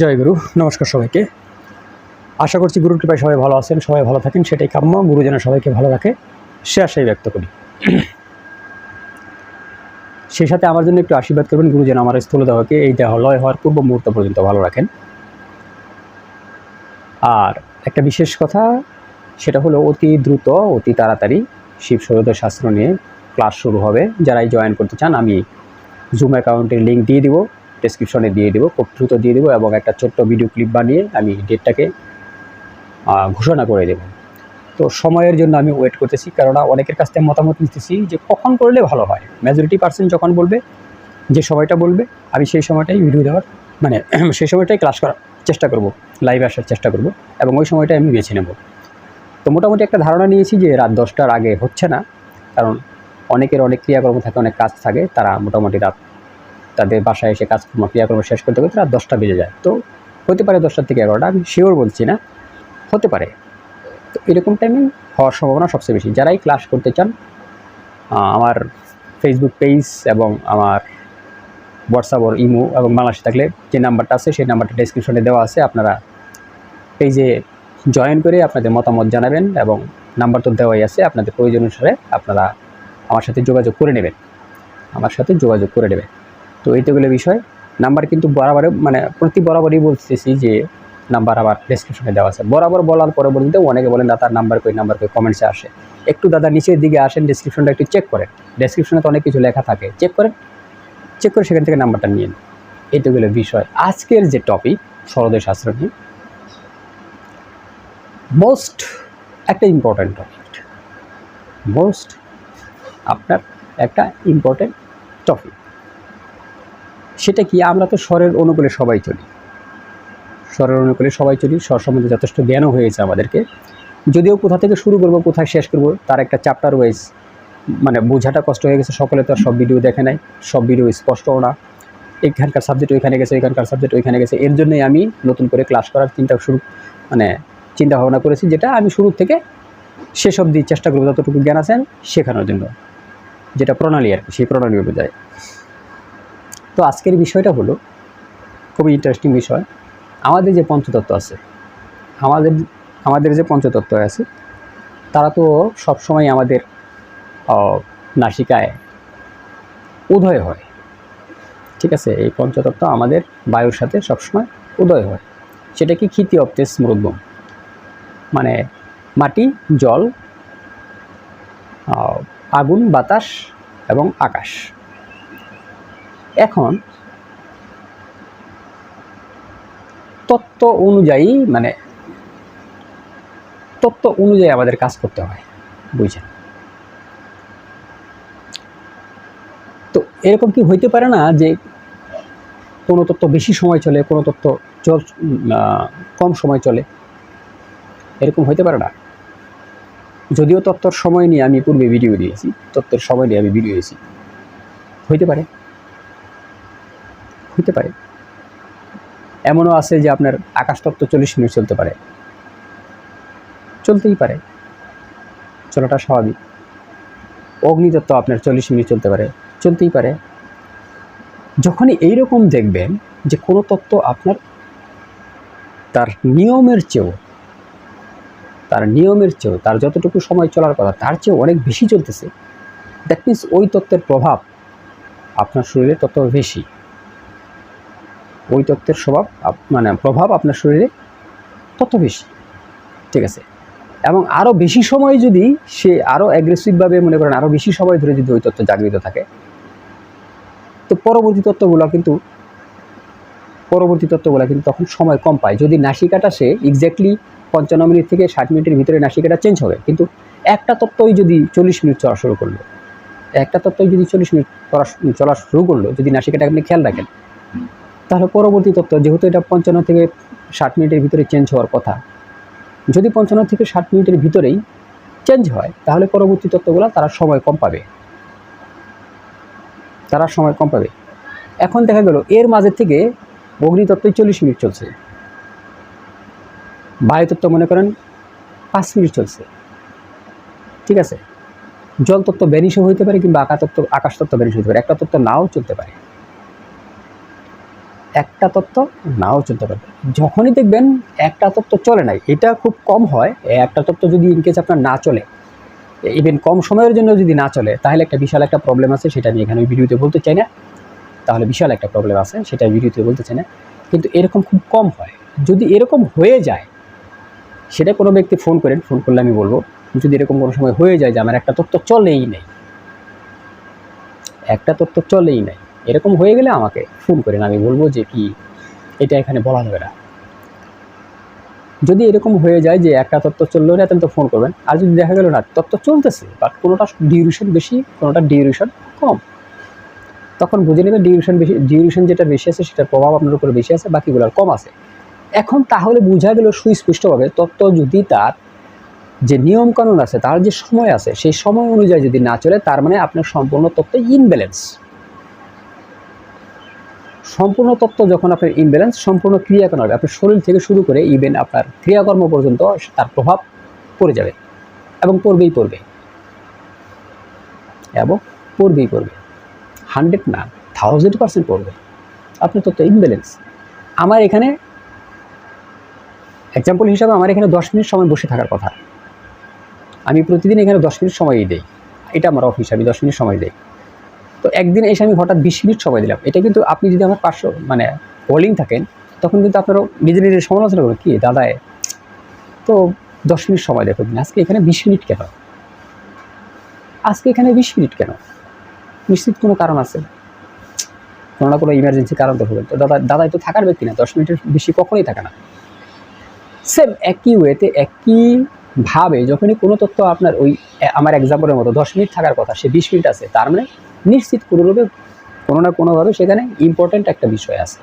জয় গুরু, নমস্কার সবাইকে। আশা করছি গুরুর কৃপায় সবাই ভালো আছেন, সবাই ভালো থাকেন, সেটাই কাম্য। গুরু যেন সবাইকে ভালো রাখে, সে আশাই ব্যক্ত করি। সেই সাথে আমার জন্য একটু আশীর্বাদ করবেন, গুরু যেন আমার স্থূল দেহকে এই দেহ লয় হওয়ার পূর্ব মুহূর্ত পর্যন্ত ভালো রাখেন। আর একটা বিশেষ কথা, সেটা হলো অতি দ্রুত, অতি তাড়াতাড়ি শিব সৈয়দের শাস্ত্র নিয়ে ক্লাস শুরু হবে। যারাই জয়েন করতে চান, আমি জুম অ্যাকাউন্টের লিঙ্ক দিয়ে দিব। ডেসক্রিপশনে দিয়ে দেবো, খুব দ্রুত দিয়ে দেবো এবং একটা ছোট্ট ভিডিও ক্লিপ বানিয়ে আমি ডেটটাকে ঘোষণা করে দেব। তো সময়ের জন্য আমি ওয়েট করতেছি, কেননা অনেকের কাছ থেকে মতামত নিতেছি যে কখন করলে ভালো হয়। মেজরিটি পার্সেন্ট যখন বলবে, যে সময়টা বলবে, আমি সেই সময়টাই ভিডিও দেওয়ার মানে সেই সময়টাই ক্লাস করার চেষ্টা করব লাইভে আসার চেষ্টা করব, এবং ওই সময়টাই আমি বেছে নেব। তো মোটামুটি একটা ধারণা নিয়েছি যে রাত দশটার আগে হচ্ছে না, কারণ অনেকের অনেক ক্রিয়াকর্ম থাকে, অনেক কাজ থাকে, তারা মোটামুটি রাত তাদের বাসায় এসে কাজকর্ম, ক্রিয়াকর্ম শেষ করতে করতে রাত দশটা বেজে যায়। তো হতে পারে দশটার থেকে এগারোটা, আমি শিওর বলছি না, হতে পারে। তো এরকম টাইমিং হওয়ার সম্ভাবনা সবচেয়ে বেশি। যারাই ক্লাস করতে চান আমার ফেসবুক পেজ এবং আমার হোয়াটসঅ্যাপ ওর ইমো এবং বাংলাদেশে থাকলে যে নাম্বারটা আছে, সেই নাম্বারটা ডেসক্রিপশনে দেওয়া আছে। আপনারা পেজে জয়েন করে আপনাদের মতামত জানাবেন এবং নাম্বার তো দেওয়াই আছে। আপনাদের প্রয়োজন অনুসারে আপনারা আমার সাথে যোগাযোগ করে নেবেন। আমার সাথে যোগাযোগ করে নেবেন। তো এইটাগুলো বিষয়। নাম্বার কিন্তু বরাবর মানে প্রতি বরাবরই বলতেছি যে নাম্বার আবার ডেসক্রিপশনে দেওয়া আছে। বরাবর বলার পরবর্তীতে অনেকে বলেন দাদার নাম্বার কই নাম্বার কই? কমেন্টসে আসে। একটু দাদা নিচের দিকে আসেন ডেসক্রিপশনটা একটু চেক করেন। ডেসক্রিপশনে তো অনেক কিছু লেখা থাকে। চেক করেন। চেক করে সেখান থেকে নাম্বারটা নিয়ে নিন। বিষয়। আজকের যে টপিক সরদের শাস্ত্র নিয়ে। মোস্ট একটা ইম্পর্ট্যান্ট টপিক মোস্ট আপনার একটা ইম্পর্ট্যান্ট টপিক সেটা কি? আমরা তো স্বরের অনুকূলে সবাই চলি। স্বরের অনুকূলে সবাই চলি, স্বর সম্বন্ধে যথেষ্ট জ্ঞানও হয়েছে আমাদেরকে। যদিও কোথা থেকে শুরু করব, কোথায় শেষ করব, তার একটা চ্যাপ্টার ওয়াইজ মানে বোঝাটা কষ্ট হয়ে গেছে। সকলে তো আর সব ভিডিও দেখে নাই, সব ভিডিও স্পষ্টও না। এখানকার সাবজেক্ট ওইখানে গেছে এখানকার সাবজেক্ট ওইখানে গেছে। এর জন্যই আমি নতুন করে ক্লাস করার চিন্তা শুরু মানে চিন্তা ভাবনা করেছি, যেটা আমি শুরু থেকে শেষ অবধি চেষ্টা করব, যতটুকু জ্ঞান আছেন শেখানোর জন্য। যেটা প্রণালী আর কি, সেই প্রণালী অনুযায়ী। তো আজকের বিষয়টা হলো খুবই ইন্টারেস্টিং বিষয়। আমাদের যে পঞ্চতত্ত্ব আছে, আমাদের আমাদের যে পঞ্চতত্ত্ব আছে, তারা তো সবসময় আমাদের নাসিকায় উদয় হয়। ঠিক আছে? এই পঞ্চতত্ত্ব আমাদের বায়ুর সাথে সবসময় উদয় হয়। সেটা কি ক্ষিতি অপ্তেস মরুদ্গম? মানে মাটি, জল আগুন, বাতাস এবং আকাশ। এখন তত্ত্ব অনুযায়ী মানে তত্ত্ব অনুযায়ী আমাদের কাজ করতে হয়, বুঝছেন? তো এরকম কি হইতে পারে না যে কোনো তত্ত্ব বেশি সময় চলে, কোনো তত্ত্ব কম সময় চলে? এরকম হইতে পারে না? যদিও তত্ত্বর সময় নিয়ে আমি পূর্বে ভিডিও দিয়েছি, তত্ত্বের সময় নিয়ে আমি ভিডিও দিয়েছি। হইতে পারে। হইতে পারে। এমনও আছে যে আপনার আকাশতত্ত্ব চল্লিশ মিনিট চলতে পারে। চলতেই পারে। চলাটা স্বাভাবিক। অগ্নিতত্ত্ব আপনার চল্লিশ মিনিট চলতে পারে। চলতেই পারে। যখনই এই রকম দেখবেন যে কোনো তত্ত্ব আপনার তার নিয়মের চেয়েও, তার নিয়মের চেয়েও, তার যতটুকু সময় চলার কথা, তার চেয়েও অনেক বেশি চলতেছে। দ্যাট মিন্স ওই তত্ত্বের প্রভাব আপনার শরীরে তত বেশি। তত্ত্বের স্বভাব মানে প্রভাব আপনার শরীরে তত বেশি। ঠিক আছে? এবং আরও বেশি সময় যদি সে আরও অ্যাগ্রেসিভভাবে মনে করেন আরও বেশি সময় ধরে যদি ওই তত্ত্ব জাগৃত থাকে, তো পরবর্তী তত্ত্বগুলো কিন্তু, পরবর্তী তত্ত্বগুলো কিন্তু তখন সময় কম পায়। যদি নাসিকাটা সে এক্স্যাক্টলি পঞ্চান্ন মিনিট থেকে ষাট মিনিটের ভিতরে নাসিকাটা চেঞ্জ হবে, কিন্তু একটা তত্ত্বই যদি চল্লিশ মিনিট চলা শুরু করল, একটা তত্ত্বই যদি চল্লিশ মিনিট চলা শুরু করল, যদি নাসিকাটা আপনি খেয়াল রাখেন তাহলে পরবর্তী তত্ত্ব, যেহেতু এটা পঞ্চান্ন থেকে ষাট মিনিটের ভিতরে চেঞ্জ হওয়ার কথা, যদি পঞ্চান্ন থেকে ষাট মিনিটের ভিতরেই চেঞ্জ হয়, তাহলে পরবর্তী তত্ত্বগুলো তারা সময় কম পাবে। তারা সময় কম পাবে। এখন দেখা গেল, এর মাঝে থেকে অগ্নিতত্ত্বই চল্লিশ মিনিট চলছে। বায়ুতত্ত্ব মনে করেন পাঁচ মিনিট চলছে। ঠিক আছে? জল তত্ত্ব ব্যানিশও হইতে পারে কিংবা আকাশ তত্ত্ব আকাশ তত্ত্ব ব্যানিশ হইতে পারে। একটা তত্ত্ব নাও চলতে পারে। একটা তত্ত্ব নাও চলতে পারবে। যখনই দেখবেন একটা তত্ত্ব চলে নাই, এটা খুব কম হয়, একটা তত্ত্ব যদি ইনকেস আপনার না চলে ইভেন কম সময়ের জন্য যদি না চলে, তাহলে একটা বিশাল একটা প্রবলেম আছে, সেটা আমি এখানে ভিডিওতে বলতে চাই না। তাহলে বিশাল একটা প্রবলেম আছে, সেটা ভিডিওতে বলতে চাই না। কিন্তু এরকম খুব কম হয়। যদি এরকম হয়ে যায়, সেটা কোনো ব্যক্তি ফোন করেন ফোন করলে আমি বলব, যদি এরকম কোনো সময় হয়ে যায় যে আমার একটা তথ্য চলেই নেই, একটা তথ্য চলেই নেই এরকম হয়ে গেলে আমাকে ফোন করেন আমি বলব যে কি, এটা এখানে বলা যাবে না। যদি এরকম হয়ে যায় যে একটা তত্ত্ব চললেও না তো ফোন করবেন। আর যদি দেখা গেল না, তত্ত্ব চলতেছে বাট কোনোটা ডিউরেশন বেশি, কোনোটা ডিউরেশন কম। তখন বুঝে নেবেন ডিউরেশন বেশি ডিউরেশন যেটা বেশি আছে, সেটার প্রভাব আপনার উপরে বেশি আছে বাকিগুলোর কম আছে। এখন তাহলে বোঝা গেল সুস্পষ্টভাবে, তত্ত্ব যদি তার যে নিয়ম কানুন আছে, তার যে সময় আছে, সেই সময় অনুযায়ী যদি না চলে, তার মানে আপনার সম্পূর্ণ তত্ত্ব ইনব্যালেন্স সম্পূর্ণ তত্ত্ব যখন আপনার ইনব্যালেন্স সম্পূর্ণ ক্রিয়াকরণ হবে, আপনার শরীর থেকে শুরু করে ইভেন আপনার ক্রিয়াকর্ম পর্যন্ত তার প্রভাব পড়ে যাবে এবং পড়বেই পড়বে। এবং পড়বেই পড়বে। হান্ড্রেড না থাউজেন্ড পার্সেন্ট পড়বে। আপনার তত্ত্ব ইনব্যালেন্স আমার এখানে এক্সাম্পল হিসাবে আমার এখানে দশ মিনিট সময় বসে থাকার কথা। আমি প্রতিদিন এখানে দশ মিনিট সময়ই দিই। এটা আমার অফিস আমি দশ মিনিট সময় দিই। তো একদিন এসে আমি হঠাৎ বিশ মিনিট সময় দিলাম। এটা কিন্তু আপনি যদি আমার পার্শ্ব মানে হোল্ডিং থাকেন, তখন কিন্তু আপনারও নিজের নিজের সমালোচনা করবেন, কি দাদায় তো দশ মিনিট সময় দেখো আজকে এখানে বিশ মিনিট কেন? আজকে এখানে বিশ মিনিট কেন? নিশ্চিত কোনো কারণ আছে? কোনো না কোনো ইমার্জেন্সি কারণ তো হবে তো দাদা, দাদাই তো থাকার ব্যক্তি না, দশ মিনিটের বেশি কখনোই থাকে না। সেম একই ওয়েতে একই ভাবে যখনই কোনো তথ্য আপনার ওই আমার এক্সাম্পলের মতো দশ মিনিট থাকার কথা, সে বিশ মিনিট আছে, তার মানে নিশ্চিত কোনোভাবে কোনো না কোনোভাবে সেখানে ইম্পর্ট্যান্ট একটা বিষয় আছে।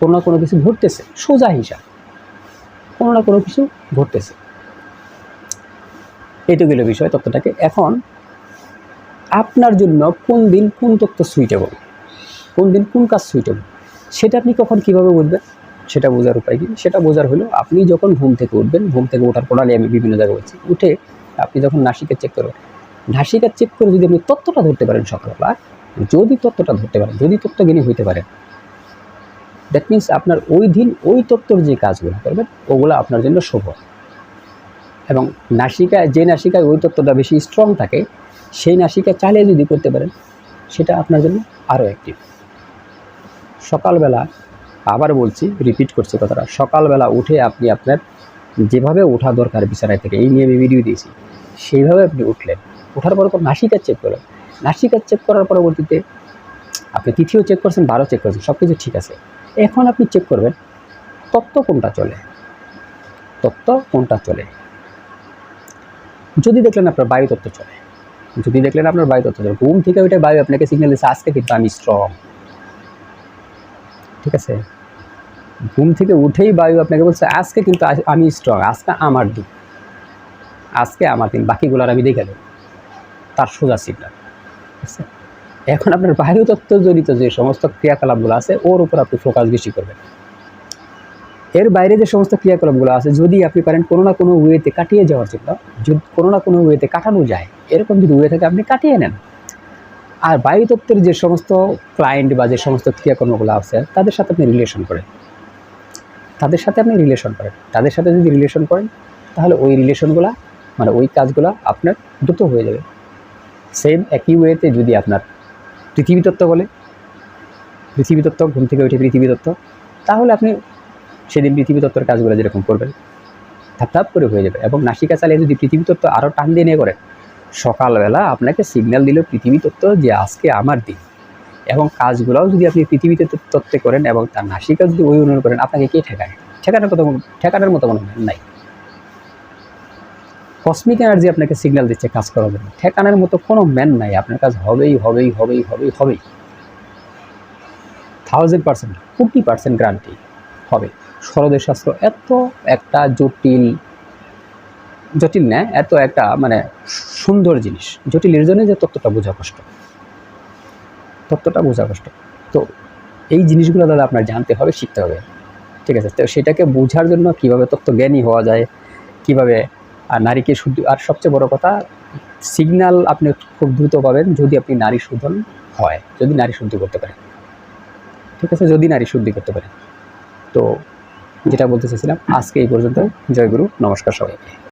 কোনো না কোনো কিছু ঘটতেছে, সোজা হিসাব। কোনো না কোনো কিছু ঘটতেছে। এইটা গেল বিষয়, তথ্যটাকে। এখন, আপনার জন্য কোন দিন কোন তথ্য সুইটেবল কোন দিন কোন কাজ সুইটেবল সেটা আপনি কখন কীভাবে বুঝবেন? সেটা বোঝার উপায় কি? সেটা বোঝার হলো, আপনি যখন ঘুম থেকে উঠবেন, ঘুম থেকে ওঠার প্রণালী আমি বিভিন্ন জায়গায় বলছি, উঠে আপনি যখন নাসিকা চেক করবেন নাসিকা চেক করে যদি আপনি তত্ত্বটা ধরতে পারেন সকালবেলা যদি তত্ত্বটা ধরতে পারেন, যদি তত্ত্বজ্ঞানী হইতে পারেন দ্যাট মিন্স আপনার ওই দিন ওই তত্ত্বর যে কাজগুলো করবেন, ওগুলো আপনার জন্য শুভ। এবং নাসিকায়, যে নাসিকায় ওই তত্ত্বটা বেশি স্ট্রং থাকে, সেই নাসিকা চালিয়ে যদি করতে পারেন, সেটা আপনার জন্য আরও অ্যাক্টিভ সকালবেলা আবার বলছি রিপিট করছি কথাটা, সকালবেলা উঠে আপনি আপনার যেভাবে ওঠা দরকার বিছানায় থেকে, এই নিয়ে আমি ভিডিও দিয়েছি, সেইভাবে আপনি উঠলেন। ওঠার পর পর নাসিকা চেক করলেন নাসিকা চেক করার পরবর্তীতে আপনি তিথিও চেক করছেন বারো চেক করছেন সব কিছু ঠিক আছে। এখন আপনি চেক করবেন, তত্ত্ব কোনটা চলে? তত্ত্ব কোনটা চলে? যদি দেখলেন আপনার বায়ু তত্ত্ব চলে, যদি দেখলেন আপনার বায়ু তত্ত্ব চলে, ঘুম থেকে ওইটা বায়ু আপনাকে সিগন্যাল দিচ্ছে, আজকে কিন্তু আমি স্ট্রং ঠিক আছে? ঘুম থেকে উঠেই বায়ু আপনাকে বলছে, আজকে কিন্তু আমি স্ট্রং আজকে আমার দিন আজকে আমার দিন বাকিগুলোর আমি দেখে দেবো তার সোজা আছে? এখন আপনার বায়ু তত্ত্ব জড়িত যে সমস্ত ক্রিয়াকলাপগুলো আছে, ওর উপর আপনি ফোকাস বেশি করবেন। এর বাইরে যে সমস্ত ক্রিয়াকলাপগুলো আছে, যদি আপনি পারেন কোনো না কোনো ওয়েতে কাটিয়ে যাওয়ার জন্য, যদি কোনো না কোনো ওয়েতে কাটানো যায়, এরকম যদি ওয়ে থেকে, আপনি কাটিয়ে নেন। আর বায়ুতত্ত্বের যে সমস্ত ক্লায়েন্ট বা যে সমস্ত ক্রিয়াকর্মগুলো আছে, তাদের সাথে আপনি রিলেশন করেন। তাদের সাথে আপনি রিলেশন করেন। তাদের সাথে যদি রিলেশন করেন, তাহলে ওই রিলেশনগুলো মানে ওই কাজগুলো আপনার দ্রুত হয়ে যাবে। সেম একই ওয়েতে যদি আপনার পৃথিবী তত্ত্ব বলে, পৃথিবী তত্ত্ব, ঘুম থেকে উঠে পৃথিবী তত্ত্ব, তাহলে আপনি সেদিন পৃথিবী তত্ত্বের কাজগুলো যেরকম করবেন, ধাপ ধাপ করে হয়ে যাবে। এবং নাসিকা চালিয়ে যদি পৃথিবী তত্ত্ব আরও টান দিয়ে নিয়ে করেন সকালবেলা আপনাকে সিগন্যাল দিল পৃথিবী তত্ত্ব যে আজকে আমার দিন। এবং কাজগুলোও যদি আপনি পৃথিবীতে তত্ত্ব- করেন এবং তার নাসিকা যদি ওই অনুযায়ী করেন, আপনাকে কে ঠেকায়? ঠেকানোর কথা ঠেকানোর মতো হয় নাই। কসমিক এনার্জি আপনাকে সিগন্যাল দিচ্ছে, কাজ করার জন্য ঠেকানোর মতো কোনো ম্যান নাই, আপনার কাজ হবেই হবেই হবেই হবেই হবেই। Thousand percent forty percent guarantee হবে। সরদের শাস্ত্র এত একটা জটিল জটিল না, এত একটা মানে সুন্দর জিনিস। জটিলের জন্য যে তত্ত্বটা বোঝা কষ্ট। তত্ত্বটা বোঝা কষ্ট। তো এই জিনিসগুলো দাদা আপনার জানতে হবে, শিখতে হবে। ঠিক আছে? তো সেটাকে বোঝার জন্য কীভাবে কীভাবে তত্ত্বজ্ঞানী হওয়া যায়, কীভাবে আর নারীকে শুধু আর সবচেয়ে বড় কথা সিগনাল আপনি খুব দ্রুত পাবেন যদি আপনি নারী শোধন হয়, যদি নারী শুদ্ধি করতে পারেন। ঠিক আছে? যদি নারী শুদ্ধি করতে পারেন। তো যেটা বলতে চাইছিলাম, আজকে এই পর্যন্ত। জয়গুরু নমস্কার সবাইকে।